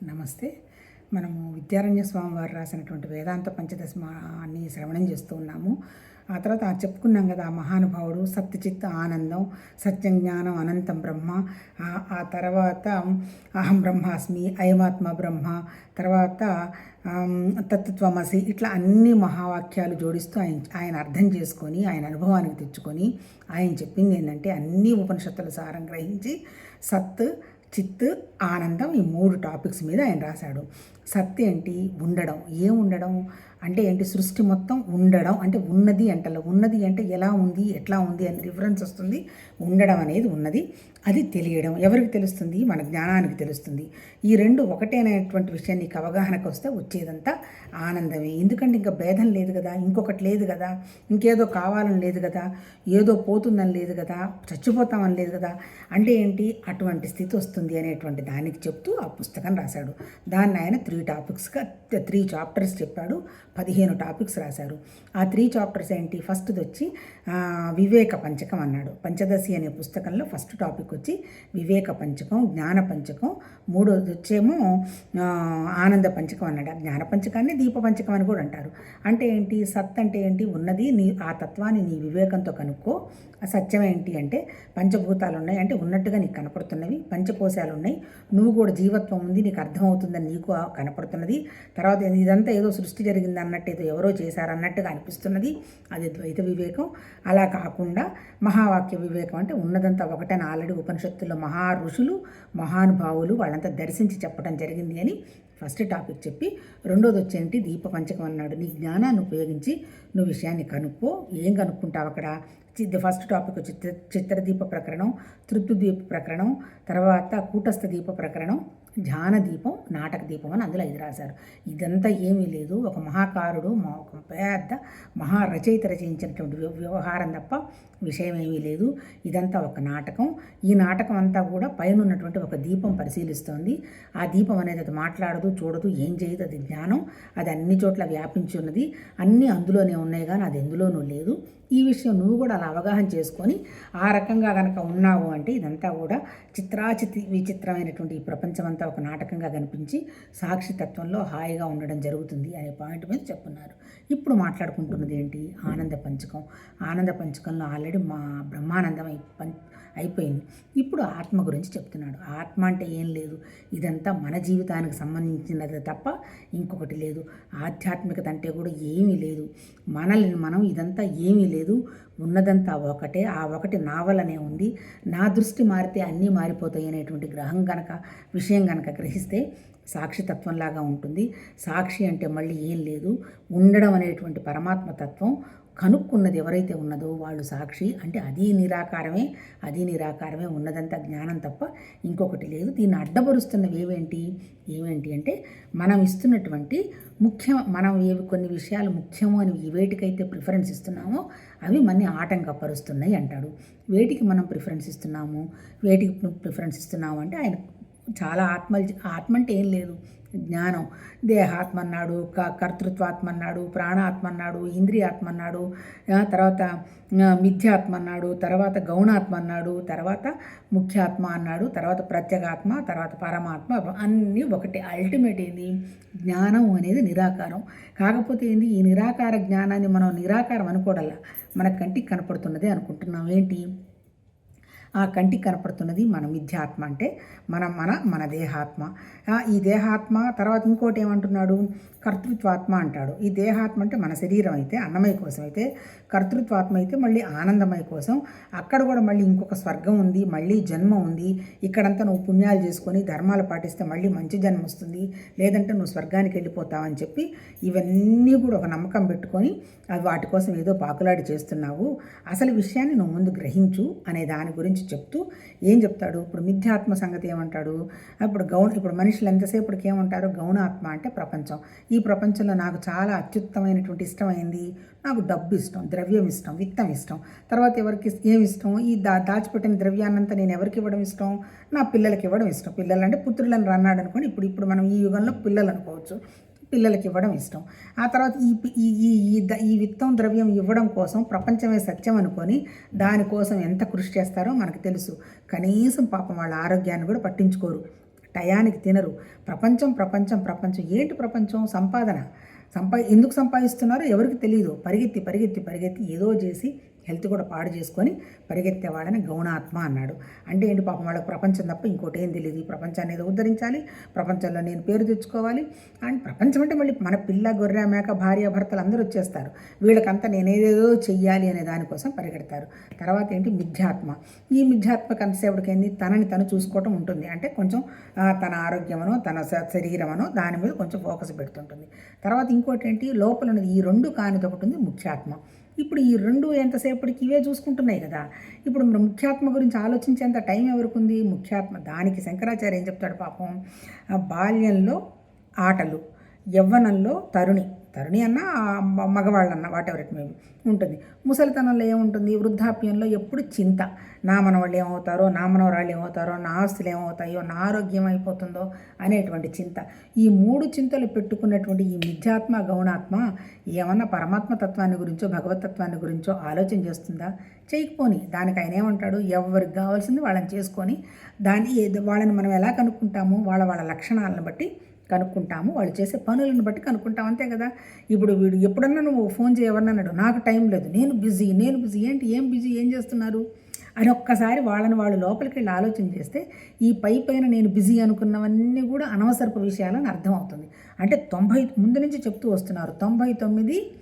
నమస్తే. మనము విద్యారణ్య స్వామి వారు రాసినటువంటి వేదాంత పంచదశమాన్ని శ్రవణం చేస్తూ ఉన్నాము. ఆ తర్వాత చెప్పుకున్నాం కదా ఆ మహానుభావుడు సత్యచిత్ ఆనందం సత్యం జ్ఞానం అనంతం బ్రహ్మ ఆ- తర్వాత అహం బ్రహ్మాస్మి అయమాత్మ బ్రహ్మ తర్వాత తత్వమసి ఇట్లా అన్ని మహావాక్యాలు జోడిస్తూ ఆయన ఆయన అర్థం చేసుకొని ఆయన అనుభవానికి తెచ్చుకొని ఆయన చెప్పింది ఏంటంటే అన్ని ఉపనిషత్తుల సారం గ్రహించి సత్ చిత్ ఆనందం ఈ మూడు టాపిక్స్ మీద ఆయన రాశాడు సత్ ఏంటి? ఉండడం. ఏం ఉండడం? అంటే ఏంటి? సృష్టి మొత్తం ఉండడం. అంటే ఉన్నది అంటలో. ఉన్నది అంటే ఎలా ఉంది? ఎట్లా ఉంది? అని రిఫరెన్స్ వస్తుంది. ఉండడం అనేది ఉన్నది. అది తెలియడం. ఎవరికి తెలుస్తుంది? మన జ్ఞానానికి తెలుస్తుంది. ఈ రెండు ఒకటేనటువంటి విషయాన్ని నీకు అవగాహనకు వస్తే వచ్చేదంతా ఆనందమే. ఎందుకంటే ఇంకా భేదం లేదు కదా. ఇంకొకటి లేదు కదా. ఇంకేదో కావాలని లేదు కదా. ఏదో పోతుందని లేదు కదా. చచ్చిపోతామని లేదు కదా. అంటే ఏంటి? అటువంటి స్థితి వస్తుంది అనేటువంటి దానికి చెప్తూ ఆ పుస్తకం రాశాడు. దాన్ని ఆయన త్రీ టాపిక్స్గా త్రీ చాప్టర్స్ చెప్పాడు పదిహేను టాపిక్స్ రాశారు. ఆ త్రీ చాప్టర్స్ ఏంటి? ఫస్ట్ది వచ్చి వివేక పంచకం అన్నాడు. పంచదశి అనే పుస్తకంలో ఫస్ట్ టాపిక్ వచ్చి వివేక పంచకం జ్ఞాన పంచకం మూడోది వచ్చేమో ఆనంద పంచకం అన్నాడు. ఆ జ్ఞాన పంచకాన్ని దీప పంచకం అని కూడా అంటారు. అంటే ఏంటి? సత్ అంటే ఏంటి? ఉన్నది నీ ఆ తత్వాన్ని నీ వివేకంతో కనుక్కో. సత్యం ఏంటి అంటే పంచభూతాలు ఉన్నాయి. అంటే ఉన్నట్టుగా నీకు కనపడుతున్నవి పంచకోశాలు ఉన్నాయి. నువ్వు కూడా జీవత్వం ఉంది నీకు అర్థమవుతుందని నీకు ఆ కనపడుతున్నది తర్వాత ఇదంతా ఏదో సృష్టి జరిగింది అన్నట్టు ఏదో ఎవరో చేశారన్నట్టుగా అనిపిస్తున్నది. అది ద్వైత వివేకం. అలా కాకుండా మహావాక్య వివేకం అంటే ఉన్నదంతా ఒకటని ఆల్రెడీ ఉపనిషత్తుల్లో మహా ఋషులు మహానుభావులు వాళ్ళంతా దర్శించి చెప్పడం జరిగింది అని ఫస్ట్ టాపిక్ చెప్పి రెండోది వచ్చేంటి దీప పంచకం అన్నాడు. నీ జ్ఞానాన్ని ఉపయోగించి నువ్వు విషయాన్ని కనుక్కో. ఏం కనుక్కుంటావు అక్కడ? చి- ఫస్ట్ టాపిక్ చిత్ర చిత్రదీప ప్రకరణం తృప్తిదీప ప్రకరణం తర్వాత కూటస్థ దీప ప్రకరణం ధ్యాన దీపం నాటక దీపం అని అందులో ఇది రాశారు. ఇదంతా ఏమీ లేదు. ఒక మహాకారుడు మా- ఒక పెద్ద మహా రచయిత రచయించినటువంటి వ్యవహారం తప్ప విషయం ఏమీ లేదు. ఇదంతా ఒక నాటకం. ఈ నాటకం అంతా కూడా పైన ఉన్నటువంటి ఒక దీపం పరిశీలిస్తోంది. ఆ దీపం అనేది అది మాట్లాడదు చూడదు ఏం చేయదు అది జ్ఞానం అది అన్ని చోట్ల వ్యాపించి ఉన్నది. అన్నీ అందులోనే ఉన్నాయి కానీ అది ఎందులోనూ లేదు. ఈ విషయం నువ్వు కూడా అలా అవగాహన చేసుకొని ఆ రకంగా కనుక ఉన్నావు అంటే ఇదంతా కూడా చిత్రాచితి విచిత్రమైనటువంటి ఈ ప్రపంచం అంతా ఒక నాటకంగా కనిపించి సాక్షితత్వంలో హాయిగా ఉండడం జరుగుతుంది అనే పాయింట్ మీద చెప్పున్నారు. ఇప్పుడు మాట్లాడుకుంటున్నది ఏంటి? ఆనంద పంచకం. ఆనంద పంచకంలో ఆల్రెడీ మా బ్రహ్మానందం పం అయిపోయింది. ఇప్పుడు ఆత్మ గురించి చెప్తున్నాడు. ఆత్మ అంటే ఏం లేదు. ఇదంతా మన జీవితానికి సంబంధించినది తప్ప ఇంకొకటి లేదు. ఆధ్యాత్మికత అంటే కూడా ఏమీ లేదు. మనల్ని మనం ఇదంతా ఏమీ లేదు. ఉన్నదంతా ఒకటే. ఆ ఒకటి నా వల్లనే ఉంది. నా దృష్టి మారితే అన్నీ మారిపోతాయి అనేటువంటి గ్రహం గనక విషయం గనక గ్రహిస్తే సాక్షితత్వంలాగా ఉంటుంది. సాక్షి అంటే మళ్ళీ ఏం లేదు. ఉండడం అనేటువంటి పరమాత్మ తత్వం. కనుక్కున్నది ఎవరైతే ఉన్నదో వాళ్ళు సాక్షి అంటే అది నిరాకారమే అది నిరాకారమే ఉన్నదంతా జ్ఞానం తప్ప ఇంకొకటి లేదు. దీన్ని అడ్డపరుస్తున్నవి ఏవేంటి? ఏమేంటి అంటే మనం ఇస్తున్నటువంటి ముఖ్యం మనం ఏవి కొన్ని విషయాలు ముఖ్యము అని వేటికైతే ప్రిఫరెన్స్ ఇస్తున్నామో అవి మన ఆటంకపరుస్తున్నాయి అంటాడు. వేటికి మనం ప్రిఫరెన్స్ ఇస్తున్నాము? వేటికి ప్రిఫరెన్స్ ఇస్తున్నాము అంటే ఆయన చాలా ఆత్మ ఆత్మ అంటే ఏం లేదు. జ్ఞానం. దేహాత్మ అన్నాడు క కర్తృత్వాత్మ అన్నాడు ప్రాణాత్మ అన్నాడు ఇంద్రియాత్మ అన్నాడు తర్వాత మిథ్యాత్మ అన్నాడు తర్వాత గౌణాత్మ అన్నాడు తర్వాత ముఖ్యాత్మ అన్నాడు తర్వాత ప్రత్యేగాత్మ తర్వాత పరమాత్మ అన్నీ ఒకటే. అల్టిమేట్ ఏంది? జ్ఞానం అనేది నిరాకారం. కాకపోతే ఏంది? ఈ నిరాకార జ్ఞానాన్ని మనం నిరాకారం అనుకోవడల్లా మన కంటికి కనపడుతున్నదే అనుకుంటున్నాం. ఏంటి? ఆ కంటికి కనపడుతున్నది మన మిథ్యాత్మ అంటే మన మన మన దేహాత్మ. ఈ దేహాత్మ తర్వాత ఇంకోటి ఏమంటున్నాడు? కర్తృత్వాత్మ అంటాడు. ఈ దేహాత్మ అంటే మన శరీరం అయితే అన్నమయ కోసం అయితే కర్తృత్వాత్మ అయితే మళ్ళీ ఆనందమయ కోసం. అక్కడ కూడా మళ్ళీ ఇంకొక స్వర్గం ఉంది మళ్ళీ జన్మ ఉంది. ఇక్కడంతా నువ్వు పుణ్యాలు చేసుకొని ధర్మాలు పాటిస్తే మళ్ళీ మంచి జన్మ వస్తుంది. లేదంటే నువ్వు స్వర్గానికి వెళ్ళిపోతావని చెప్పి ఇవన్నీ కూడా ఒక నమ్మకం పెట్టుకొని అవి వాటి కోసం ఏదో పాకులాడి చేస్తున్నావు. అసలు విషయాన్ని నువ్వు ముందు గ్రహించు అనే దాని గురించి చెప్తూ ఏం చెప్తాడు? ఇప్పుడు మిథ్యాత్మ సంగతి ఏమంటాడు? ఇప్పుడు గౌణ ఇప్పుడు మనుషులు ఎంతసేపటికి ఏమంటారు? గౌణాత్మ అంటే ప్రపంచం. ఈ ప్రపంచంలో నాకు చాలా అత్యుత్తమైనటువంటి ఇష్టమైంది నాకు డబ్బు ఇష్టం ద్రవ్యం ఇష్టం విత్తం ఇష్టం. తర్వాత ఎవరికి ఏమి ఇష్టం? ఈ దా దాచిపెట్టిన ద్రవ్యాన్నంతా నేను ఎవరికి ఇవ్వడం ఇష్టం? నా పిల్లలకి ఇవ్వడం ఇష్టం. పిల్లలు అంటే పుత్రులను రన్నాడు అనుకోండి ఇప్పుడు ఇప్పుడు మనం ఈ యుగంలో పిల్లలు అనుకోవచ్చు పిల్లలకి ఇవ్వడం ఇష్టం. ఆ తర్వాత ఈ ఈ ఈ ఈ ద- ఈ విత్తం ద్రవ్యం ఇవ్వడం కోసం ప్రపంచమే సత్యం అనుకొని దానికోసం ఎంత కృషి చేస్తారో మనకు తెలుసు. కనీసం పాపం వాళ్ళ ఆరోగ్యాన్ని కూడా పట్టించుకోరు. టయానికి తినరు. ప్రపంచం ప్రపంచం ప్రపంచం. ఏంటి ప్రపంచం? సంపాదన. సంపా ఎందుకు సంపాదిస్తున్నారో ఎవరికి తెలియదు. పరిగెత్తి పరిగెత్తి పరిగెత్తి ఏదో చేసి హెల్త్ కూడా పాడు చేసుకొని పరిగెత్తే వాళ్ళని గౌణాత్మ అన్నాడు. అంటే ఏంటి పాపం వాళ్ళకి ప్రపంచం తప్ప ఇంకోటి ఏం తెలియదు ఈ ప్రపంచాన్ని ఏదో ఉద్ధరించాలి ప్రపంచంలో నేను పేరు తెచ్చుకోవాలి అండ్ ప్రపంచం అంటే మళ్ళీ మన పిల్ల గొర్రె మేక భార్య భర్తలు అందరూ వచ్చేస్తారు. వీళ్ళకంతా నేనేదేదో చెయ్యాలి అనే దానికోసం పరిగెడతారు. తర్వాత ఏంటి మిథ్యాత్మ. ఈ మిథ్యాత్మక అంతసేపటికి ఏంది? తనని తను చూసుకోవటం ఉంటుంది. అంటే కొంచెం తన ఆరోగ్యమనో తన శరీరమనో దాని మీద కొంచెం ఫోకస్ పెడుతుంటుంది. తర్వాత ఇంకోటి ఏంటి? లోపల ఉన్నది ఈ రెండు కానిది ఒకటి ఉంది ముఖ్యాత్మ ఇప్పుడు ఈ రెండు ఎంతసేపటికి ఇవే చూసుకుంటున్నాయి కదా. ఇప్పుడు మన ముఖ్యాత్మ గురించి ఆలోచించేంత టైం ఎవరికి ఉంది ముఖ్యాత్మ దానికి శంకరాచార్య ఏం చెప్తాడు పాపం? బాల్యంలో ఆటలు యవ్వనంలో తరుణి. తరుణి అన్న మగవాళ్ళన్న వాట్ ఎవర్ ఇట్ మేబీ ఉంటుంది. ముసలితనంలో ఏముంటుంది? వృద్ధాప్యంలో ఎప్పుడు చింత. నా మనవాళ్ళు ఏమవుతారో నా మనవరాళ్ళు ఏమవుతారో నా ఆస్తులు ఏమవుతాయో నా ఆరోగ్యం అయిపోతుందో అనేటువంటి చింత. ఈ మూడు చింతలు పెట్టుకున్నటువంటి ఈ మిథ్యాత్మ గౌణాత్మ ఏమన్నా పరమాత్మ తత్వాన్ని గురించో భగవతత్వాన్ని గురించో ఆలోచన చేస్తుందా? చేయకపోని. దానికి ఆయన ఏమంటాడు? ఎవరికి కావాల్సింది వాళ్ళని చేసుకొని దాన్ని వాళ్ళని మనం ఎలా కనుక్కుంటాము? వాళ్ళ వాళ్ళ లక్షణాలను బట్టి కనుక్కుంటాము. వాళ్ళు చేసే పనులను బట్టి కనుక్కుంటాం. అంతే కదా? ఇప్పుడు వీడు ఎప్పుడన్నా నువ్వు ఫోన్ చేయవన్నాడు నాకు టైం లేదు. నేను బిజీ నేను బిజీ. ఏంటి? ఏం బిజీ? ఏం చేస్తున్నారు? అని ఒక్కసారి వాళ్ళని వాళ్ళు లోపలికి వెళ్ళి ఆలోచన చేస్తే ఈ పై పైన నేను బిజీ అనుకున్నవన్నీ కూడా అనవసరపు విషయాలని అర్థమవుతుంది అంటే తొంభై ముందు నుంచి చెప్తూ వస్తున్నారు. తొంభై తొమ్మిది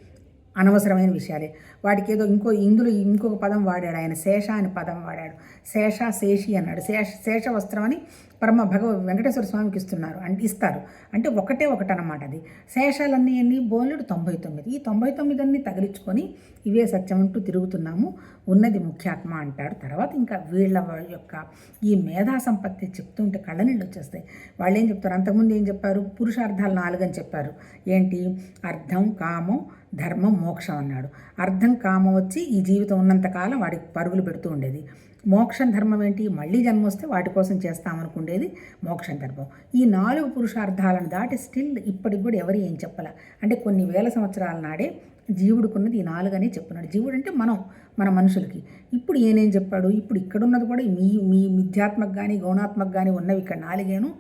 అనవసరమైన విషయాలే. వాడికి ఏదో ఇంకో ఇందులో ఇంకొక పదం వాడాడు. ఆయన శేష అని పదం వాడాడు. శేష శేషి అన్నాడు. శేష శేష వస్త్రం అని పరమ భగవ వెంకటేశ్వర స్వామికి ఇస్తున్నారు. అంటే ఇస్తారు. అంటే ఒకటే ఒకటి అనమాట అది. శేషాలన్నీ అన్ని బోలుడు తొంభై తొమ్మిది. ఈ తొంభై తొమ్మిది అన్ని తగిలించుకొని ఇవే సత్యం అంటూ తిరుగుతున్నాము. ఉన్నది ముఖ్యాత్మ అంటాడు తర్వాత ఇంకా వీళ్ళ యొక్క ఈ మేధా సంపత్తి చెప్తుంటే కళ్ళ నీళ్ళు వచ్చేస్తాయి. వాళ్ళు ఏం చెప్తారు? అంతకుముందు ఏం చెప్పారు? పురుషార్థాలు నాలుగని చెప్పారు. ఏంటి? అర్థం కామం ధర్మం మోక్షం అన్నాడు. అర్థం కామం వచ్చి ఈ జీవితం ఉన్నంతకాలం వాడికి పరుగులు పెడుతూ ఉండేది. మోక్షం ధర్మం ఏంటి? మళ్ళీ జన్మ వస్తే వాటి కోసం చేస్తామనుకుండేది మోక్షం ధర్మం. ఈ నాలుగు పురుషార్థాలను దాటి స్టిల్ ఇప్పటికి కూడా ఎవరు ఏం చెప్పాల? అంటే కొన్ని వేల సంవత్సరాల నాడే జీవుడుకున్నది ఈ నాలుగనే చెప్తున్నాడు. జీవుడు అంటే మనం మన మనుషులకి. ఇప్పుడు ఏనేం చెప్పాడు? ఇప్పుడు ఇక్కడున్నది కూడా మీ మీ మిథ్యాత్మక కానీ గౌణాత్మక కానీ ఉన్నవి ఇక్కడ నాలుగేను.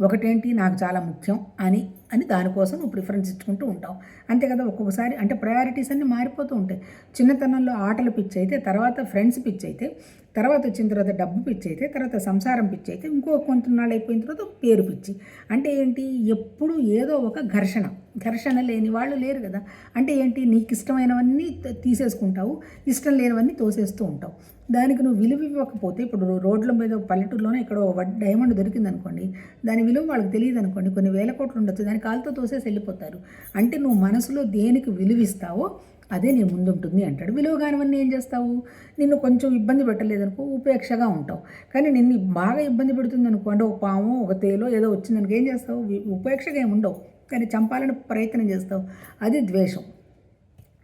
ఒకటేంటి? నాకు చాలా ముఖ్యం అని అని దానికోసం నువ్వు ప్రిఫరెన్స్ ఇచ్చుకుంటూ ఉంటావు. అంతే కదా ఒక్కొక్కసారి. అంటే ప్రయారిటీస్ అన్నీ మారిపోతూ ఉంటాయి. చిన్నతనంలో ఆటలు పిచ్చి అయితే తర్వాత ఫ్రెండ్స్ పిచ్చి అయితే తర్వాత వచ్చిన తర్వాత డబ్బు పిచ్చి అయితే తర్వాత సంసారం పిచ్చి అయితే ఇంకో కొంతనాళ్ళు అయిపోయిన తర్వాత పేరు పిచ్చి. అంటే ఏంటి? ఎప్పుడు ఏదో ఒక ఘర్షణ. ఘర్షణ లేని వాళ్ళు లేరు కదా. అంటే ఏంటి? నీకు ఇష్టమైనవన్నీ తీసేసుకుంటావు ఇష్టం లేనివన్నీ తోసేస్తూ ఉంటావు. దానికి నువ్వు విలువ ఇవ్వకపోతే ఇప్పుడు రోడ్ల మీద పల్లెటూరులోనే ఇక్కడ డైమండ్ దొరికింది అనుకోండి దాని విలువ వాళ్ళకి తెలియదు అనుకోండి కొన్ని వేల కోట్లు ఉండొచ్చు దాని కాలుతో తోసేసి వెళ్ళిపోతారు. అంటే నువ్వు మనసులో దేనికి విలువిస్తావో అదే నీ ముందుంటుంది అంటాడు. విలువ కానివన్నీ ఏం చేస్తావు? నిన్ను కొంచెం ఇబ్బంది పెట్టలేదనుకో ఉపేక్షగా ఉంటావు. కానీ నిన్ను బాగా ఇబ్బంది పెడుతుంది అనుకో అంటే ఒక పాము ఒక తేలో ఏదో వచ్చిందనుకో ఏం చేస్తావు? ఉపేక్షగా ఏమి ఉండవు. కానీ చంపాలని ప్రయత్నం చేస్తావు. అది ద్వేషం.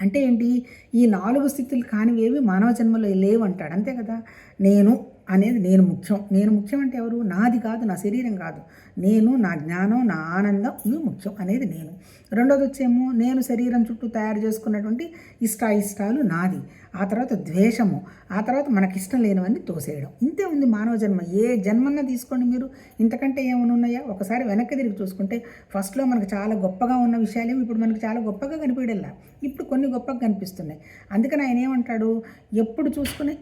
అంటే ఏంటి? ఈ నాలుగు స్థితులు కానివేవి మానవ జన్మలో లేవు అంటాడు అంతే కదా? నేను అనేది నేను ముఖ్యం. నేను ముఖ్యం అంటే ఎవరు? నాది కాదు నా శరీరం కాదు. నేను నా జ్ఞానం నా ఆనందం ఇవి ముఖ్యం అనేది నేను. రెండోది వచ్చేమో నేను శరీరం చుట్టూ తయారు చేసుకున్నటువంటి ఇష్టాయిష్టాలు నాది. ఆ తర్వాత ద్వేషము. ఆ తర్వాత మనకి ఇష్టం లేనివన్నీ తోసేయడం. ఇంతే ఉంది మానవ జన్మ. ఏ జన్మన్నా తీసుకోండి మీరు. ఇంతకంటే ఏమైనా ఉన్నాయా? ఒకసారి వెనక్కి తిరిగి చూసుకుంటే ఫస్ట్లో మనకు చాలా గొప్పగా ఉన్న విషయాలేమో ఇప్పుడు మనకు చాలా గొప్పగా కనిపించడంలా ఇప్పుడు కొన్ని గొప్పగా కనిపిస్తున్నాయి. అందుకని ఆయన ఏమంటాడు? ఎప్పుడు చూసుకునే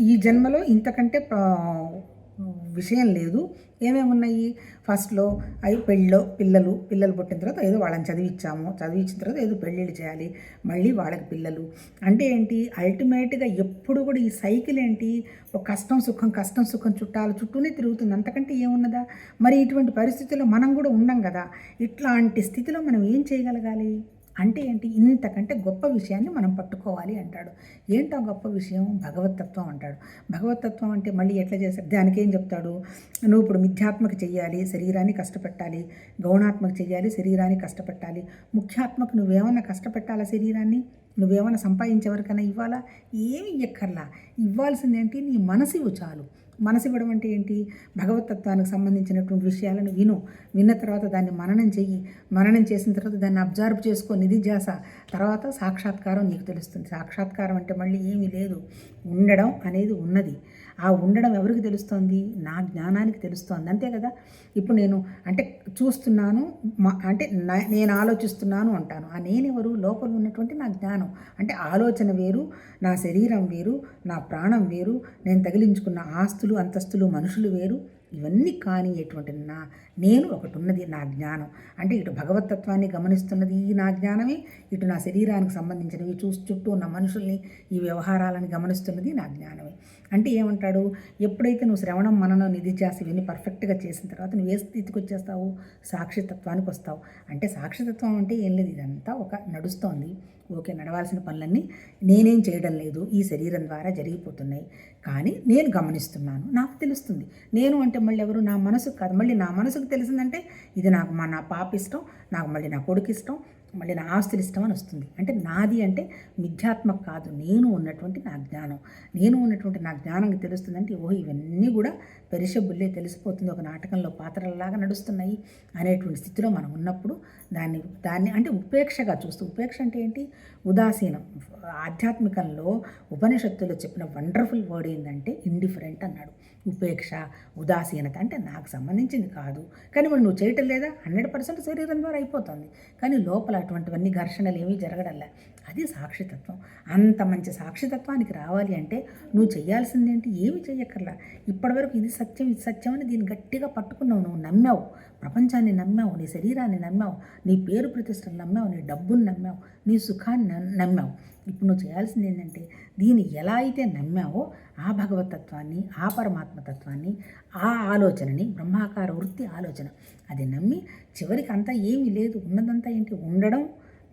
ఈ జన్మలో ఇంతకంటే విషయం లేదు. ఏమేమి ఉన్నాయి? ఫస్ట్లో అవి పెళ్ళిలో పిల్లలు పిల్లలు పుట్టిన తర్వాత ఏదో వాళ్ళని చదివించాము చదివించిన తర్వాత ఏదో పెళ్ళిళ్ళు చేయాలి. మళ్ళీ వాళ్ళకి పిల్లలు. అంటే ఏంటి? అల్టిమేట్గా ఎప్పుడు కూడా ఈ సైకిల్ ఏంటి? ఒక కష్టం సుఖం కష్టం సుఖం చుట్టాల చుట్టూనే తిరుగుతుంది. అంతకంటే ఏమున్నదా? మరి ఇటువంటి పరిస్థితుల్లో మనం కూడా ఉండం కదా. ఇట్లాంటి స్థితిలో మనం ఏం చేయగలగాలి? అంటే ఏంటి? ఇంతకంటే గొప్ప విషయాన్ని మనం పట్టుకోవాలి అంటాడు. ఏంటో గొప్ప విషయం? భగవతత్వం అంటాడు. భగవతత్వం అంటే మళ్ళీ ఎట్లా చేస్తాడు దానికి ఏం చెప్తాడు? నువ్వు ఇప్పుడు మిథ్యాత్మక చెయ్యాలి శరీరాన్ని కష్టపెట్టాలి గౌణాత్మక చెయ్యాలి శరీరాన్ని కష్టపెట్టాలి. ముఖ్యాత్మక నువ్వేమన్నా కష్టపెట్టాలా శరీరాన్ని? నువ్వేమన్నా సంపాదించేవరకైనా ఇవ్వాలా? ఏమి ఎక్కర్లా ఇవ్వాల్సిందేంటి? నీ మనసు ఇవ్వు చాలు. మనసు ఇవ్వడం అంటే ఏంటి? భగవతత్వానికి సంబంధించినటువంటి విషయాలను విను. విన్న తర్వాత దాన్ని మననం చెయ్యి. మననం చేసిన తర్వాత దాన్ని అబ్జర్వ్ చేసుకో నిధి జాస. తర్వాత సాక్షాత్కారం నీకు తెలుస్తుంది. సాక్షాత్కారం అంటే మళ్ళీ ఏమీ లేదు. ఉండడం అనేది ఉన్నది. ఆ ఉండడం ఎవరికి తెలుస్తోంది? నా జ్ఞానానికి తెలుస్తోంది. అంతే కదా? ఇప్పుడు నేను అంటే చూస్తున్నాను మా అంటే నా- నేను ఆలోచిస్తున్నాను అంటాను. ఆ నేనెవరు? లోపల ఉన్నటువంటి నా జ్ఞానం. అంటే ఆలోచన వేరు నా శరీరం వేరు నా ప్రాణం వేరు నేను తగిలించుకున్న ఆస్తులు అంతస్తులు మనుషులు వేరు. ఇవన్నీ కానియటువంటి నా నేను ఒకటి ఉన్నది నా జ్ఞానం. అంటే ఇటు భగవతత్వాన్ని గమనిస్తున్నది ఈ నా జ్ఞానమే ఇటు నా శరీరానికి సంబంధించినవి చూసి చుట్టూ ఉన్న మనుషుల్ని ఈ వ్యవహారాలను గమనిస్తున్నది నా జ్ఞానమే. అంటే ఏమంటాడు? ఎప్పుడైతే నువ్వు శ్రవణం మననం నిధిధ్యాస ఇవన్నీ పర్ఫెక్ట్గా చేసిన తర్వాత నువ్వు ఏ స్థితికి వచ్చేస్తావు? సాక్షితత్వానికి వస్తావు. అంటే సాక్షితత్వం అంటే ఏం లేదు ఇదంతా ఒక నడుస్తోంది. ఓకే నడవాల్సిన పనులన్నీ నేనేం చేయడం లేదు. ఈ శరీరం ద్వారా జరిగిపోతున్నాయి. కానీ నేను గమనిస్తున్నాను. నాకు తెలుస్తుంది. నేను అంటే మళ్ళీ ఎవరు? నా మనసుకు కాదు. మళ్ళీ నా మనసుకు తెలిసిందంటే ఇది నాకు మా నా పాప ఇష్టం నాకు మళ్ళీ నా కొడుకు ఇష్టం మళ్ళీ నా ఆస్తులు ఇష్టం అని వస్తుంది. అంటే నాది అంటే మిథ్యాత్మక కాదు. నేను ఉన్నటువంటి నా జ్ఞానం. నేను ఉన్నటువంటి నా జ్ఞానం తెలుస్తుందంటే ఓహో ఇవన్నీ కూడా పెరిషబుల్లే తెలిసిపోతుంది. ఒక నాటకంలో పాత్రలలాగా నడుస్తున్నాయి అనేటువంటి స్థితిలో మనం ఉన్నప్పుడు దాన్ని దాన్ని అంటే ఉపేక్షగా చూస్తూ ఉపేక్ష అంటే ఏంటి? ఉదాసీనం. ఆధ్యాత్మికంలో ఉపనిషత్తులో చెప్పిన వండర్ఫుల్ వర్డ్ ఏంటంటే ఇండిఫరెంట్ అన్నాడు. ఉపేక్ష ఉదాసీనత అంటే నాకు సంబంధించింది కాదు. కానీ మరి నువ్వు చేయటం లేదా? హండ్రెడ్ పర్సెంట్ శరీరం ద్వారా అయిపోతుంది. కానీ లోపల అటువంటివన్నీ ఘర్షణలు ఏమీ జరగడంలే. అది సాక్షితత్వం. అంత మంచి సాక్షితత్వానికి రావాలి అంటే నువ్వు చేయాల్సిందేంటి? ఏమి చేయక్కర్లా ఇప్పటివరకు ఇది సత్యం ఇది సత్యం అని దీన్ని గట్టిగా పట్టుకున్నావు నువ్వు నమ్మావు. ప్రపంచాన్ని నమ్మావు నీ శరీరాన్ని నమ్మావు నీ పేరు ప్రతిష్టలు నమ్మావు నీ డబ్బుని నమ్మావు నీ సుఖాన్ని నమ్మావు. ఇప్పుడు నువ్వు చేయాల్సింది ఏంటంటే దీన్ని ఎలా అయితే నమ్మావో ఆ భగవతత్వాన్ని ఆ పరమాత్మతత్వాన్ని ఆ ఆలోచనని బ్రహ్మాకార వృత్తి ఆలోచన. అది నమ్మి చివరికి అంతా ఏమీ లేదు. ఉన్నదంతా ఏంటి? ఉండడం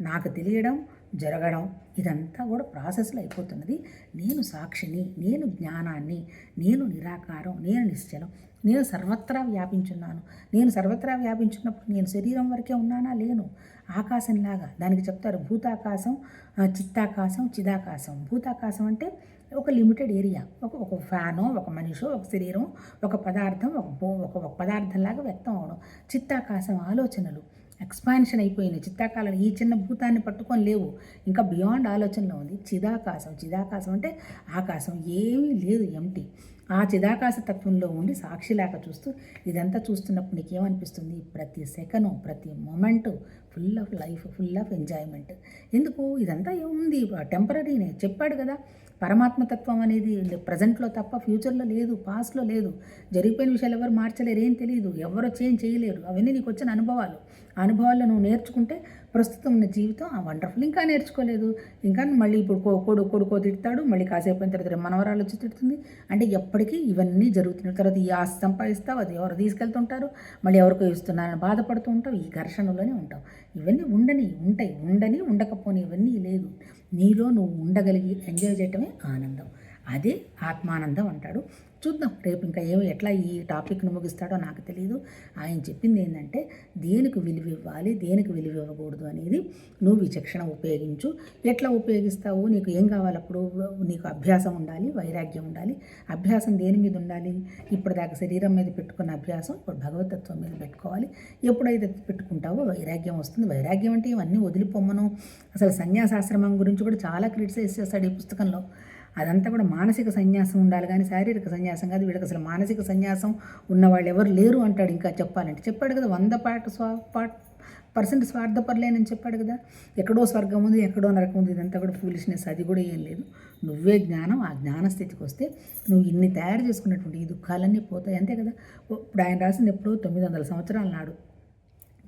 నాకు తెలియడం జరగడం ఇదంతా కూడా ప్రాసెస్లో అయిపోతున్నది. నేను సాక్షిని నేను జ్ఞానాన్ని నేను నిరాకారం నేను నిశ్చలం నేను సర్వత్రా వ్యాపించున్నాను. నేను సర్వత్రా వ్యాపించున్నప్పుడు నేను శరీరం వరకే ఉన్నానా? లేను. ఆకాశంలాగా దానికి చెప్తారు భూతాకాశం చిత్తాకాశం చిదాకాశం. భూతాకాశం అంటే ఒక లిమిటెడ్ ఏరియా ఒక ఒక ఫ్యాను ఒక మనిషి ఒక శరీరం ఒక పదార్థం ఒక బో- ఒక ఒక పదార్థంలాగా వ్యక్తం అవడం. చిత్తాకాశం ఆలోచనలు. ఎక్స్పాన్షన్ అయిపోయినాయి చిత్తాకాలం ఈ చిన్న భూతాన్ని పట్టుకొని లేవు. ఇంకా బియాండ్ ఆలోచనలో ఉంది. చిదాకాశం. చిదాకాశం అంటే ఆకాశం. ఏమీ లేదు. ఎంటీ ఆ చిదాకాశ తత్వంలో ఉండి సాక్షిలాగా చూస్తూ ఇదంతా చూస్తున్నప్పుడు నీకేమనిపిస్తుంది? ప్రతి సెకను ప్రతి moment full of life full of enjoyment ఎందుకు? ఇదంతా ఏముంది? టెంపరీనే చెప్పాడు కదా. పరమాత్మతత్వం అనేది ప్రజెంట్లో తప్ప ఫ్యూచర్లో లేదు పాస్ట్లో లేదు. జరిగిపోయిన విషయాలు ఎవరు మార్చలేరు ఏం తెలియదు. ఎవరు చేంజ్ చేయలేరు. అవన్నీ నీకు వచ్చిన అనుభవాలు. ఆ అనుభవాల్లో నువ్వు నేర్చుకుంటే ప్రస్తుతం ఉన్న జీవితం ఆ వండర్ఫుల్ ఇంకా నేర్చుకోలేదు. ఇంకా మళ్ళీ ఇప్పుడు కొ- కొడుకు కొడుకో తిడతాడు మళ్ళీ కాసేపు అయిన తర్వాత మనవరాలు వచ్చి తిడుతుంది. అంటే ఎప్పటికీ ఇవన్నీ జరుగుతున్నాయి. తర్వాత ఈ ఆస్తి సంపాదిస్తావు అది ఎవరు తీసుకెళ్తుంటారు? మళ్ళీ ఎవరికో ఇస్తున్నారని బాధపడుతూ ఉంటావు. ఈ ఘర్షణలోనే ఉంటావు. ఇవన్నీ ఉండని ఉంటాయి. ఉండని ఉండకపోని ఇవన్నీ లేదు. నీలో నువ్వు ఉండగలిగి ఎంజాయ్ చేయటమే ఆనందం. అదే ఆత్మానందం అంటాడు. చూద్దాం రేపు ఇంకా ఏమో ఎట్లా ఈ టాపిక్ను ముగిస్తాడో నాకు తెలియదు ఆయన చెప్పింది ఏంటంటే దేనికి విలువ ఇవ్వాలి దేనికి విలువ ఇవ్వకూడదు అనేది నువ్వు విచక్షణ ఉపయోగించు. ఎట్లా ఉపయోగిస్తావు? నీకు ఏం కావాలి అప్పుడు? నీకు అభ్యాసం ఉండాలి వైరాగ్యం ఉండాలి. అభ్యాసం దేని మీద ఉండాలి? ఇప్పటిదాకా శరీరం మీద పెట్టుకున్న అభ్యాసం ఇప్పుడు భగవతత్వం మీద పెట్టుకోవాలి. ఎప్పుడైతే పెట్టుకుంటావో వైరాగ్యం వస్తుంది. వైరాగ్యం అంటే ఇవన్నీ వదిలిపోమ్మను. అసలు సన్యాసాశ్రమం గురించి కూడా చాలా క్రిటిసైజ్ చేస్తాడు ఈ పుస్తకంలో. అదంతా కూడా మానసిక సన్యాసం ఉండాలి కానీ శారీరక సన్యాసం కాదు. వీళ్ళకి అసలు మానసిక సన్యాసం ఉన్న వాళ్ళు ఎవరు లేరు అంటాడు ఇంకా చెప్పాలంటే. చెప్పాడు కదా వంద పాట స్వా పాట్ పర్సెంట్ స్వార్థపరలేనని చెప్పాడు కదా. ఎక్కడో స్వర్గం ఉంది ఎక్కడో నరకం ఉంది ఇదంతా కూడా ఫూలిష్నెస్ అది కూడా ఏం లేదు. నువ్వే జ్ఞానం ఆ జ్ఞాన స్థితికి వస్తే నువ్వు ఇన్ని తయారు చేసుకున్నటువంటి ఈ దుఃఖాలన్నీ పోతాయి. అంతే కదా. ఇప్పుడు ఆయన రాసింది ఎప్పుడో తొమ్మిది వందల సంవత్సరాల నాడు.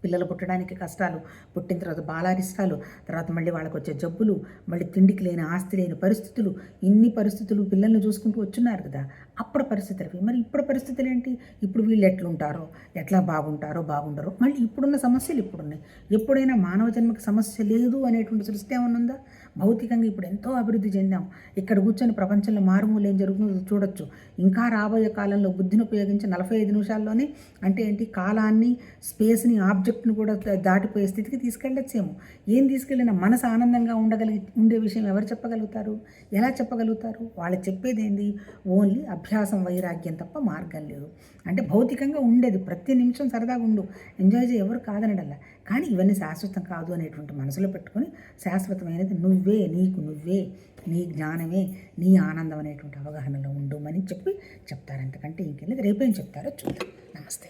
పిల్లలు పుట్టడానికి కష్టాలు పుట్టిన తర్వాత బాలారిష్టాలు తర్వాత మళ్ళీ వాళ్ళకి వచ్చే జబ్బులు మళ్ళీ తిండికి లేని ఆస్తి లేని పరిస్థితులు ఇన్ని పరిస్థితులు పిల్లల్ని చూసుకుంటూ వచ్చున్నారు కదా. అప్పుడు పరిస్థితులు అవి. మరి ఇప్పుడు పరిస్థితులు ఏంటి ఇప్పుడు వీళ్ళు ఎట్లుంటారో ఎట్లా బాగుంటారో బాగుండరో మళ్ళీ ఇప్పుడున్న సమస్యలు ఇప్పుడున్నాయి. ఎప్పుడైనా మానవ జన్మకి సమస్య లేదు అనేటువంటి సృష్టి ఏమన్నా ఉందా? భౌతికంగా ఇప్పుడు ఎంతో అభివృద్ధి చెందాం. ఇక్కడ కూర్చొని ప్రపంచంలో మారుమూలు ఏం జరుగుతుందో చూడొచ్చు. ఇంకా రాబోయే కాలంలో బుద్ధిని ఉపయోగించి నలభై ఐదు నిమిషాల్లోనే అంటే ఏంటి కాలాన్ని స్పేస్ని ఆబ్జెక్ట్ని కూడా దాటిపోయే స్థితికి తీసుకెళ్ళొచ్చేమో. ఏం తీసుకెళ్ళినా మనసు ఆనందంగా ఉండగలిగి ఉండే విషయం ఎవరు చెప్పగలుగుతారు? ఎలా చెప్పగలుగుతారు? వాళ్ళు చెప్పేది ఏంది ఓన్లీ అభ్యాసం వైరాగ్యం తప్ప మార్గం లేదు. అంటే భౌతికంగా ఉండేది ప్రతి నిమిషం సరదాగా ఉండు. ఎంజాయ్ చేయ ఎవరు కాదనడల్లా. కానీ ఇవన్నీ శాశ్వతం కాదు అనేటువంటి మనసులో పెట్టుకొని శాశ్వతమైనది నువ్వే నీకు నువ్వే నీ జ్ఞానమే నీ ఆనందం అనేటువంటి అవగాహనలో ఉండమని చెప్పి చెప్తారు. అంతకంటే ఇంకెళ్ళి రేపేం చెప్తారో చూద్దాం. నమస్తే.